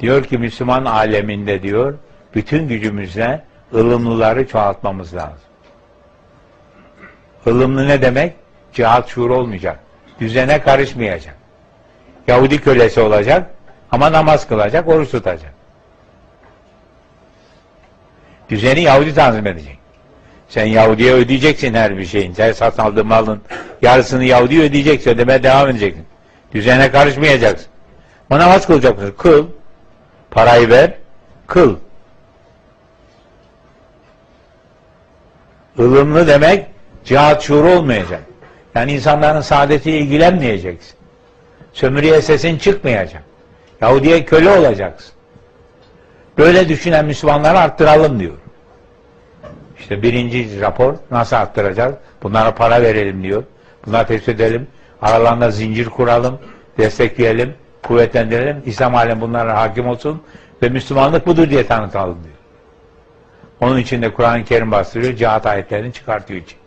Diyor ki Müslüman aleminde diyor, bütün gücümüzle ılımlıları çoğaltmamız lazım. Ilımlı ne demek? Cihat şuur olmayacak. Düzene karışmayacak. Yahudi kölesi olacak ama namaz kılacak, oruç tutacak. Düzeni Yahudi tanzim edecek. Sen Yahudi'ye ödeyeceksin her bir şeyin. Sen satın aldığın malın yarısını Yahudi'ye ödeyeceksin. Ödemeye devam edeceksin. Düzene karışmayacaksın. Ama namaz kılacak mısın? Kıl. Parayı ver. Kıl. ılımlı demek cihat şuuru olmayacak. Yani insanların saadetiyle ilgilenmeyeceksin. Sömürüye sesin çıkmayacak. Yahudiye köle olacaksın. Böyle düşünen Müslümanları arttıralım diyor. İşte birinci rapor nasıl arttıracağız? Bunlara para verelim diyor. Bunları tespit edelim. Aralarında zincir kuralım. Destekleyelim. Kuvvetlendirelim. İslam alem bunlara hakim olsun. Ve Müslümanlık budur diye tanıtalım diyor. Onun için de Kur'an-ı Kerim bastırıyor. Cihat ayetlerini çıkartıyor için.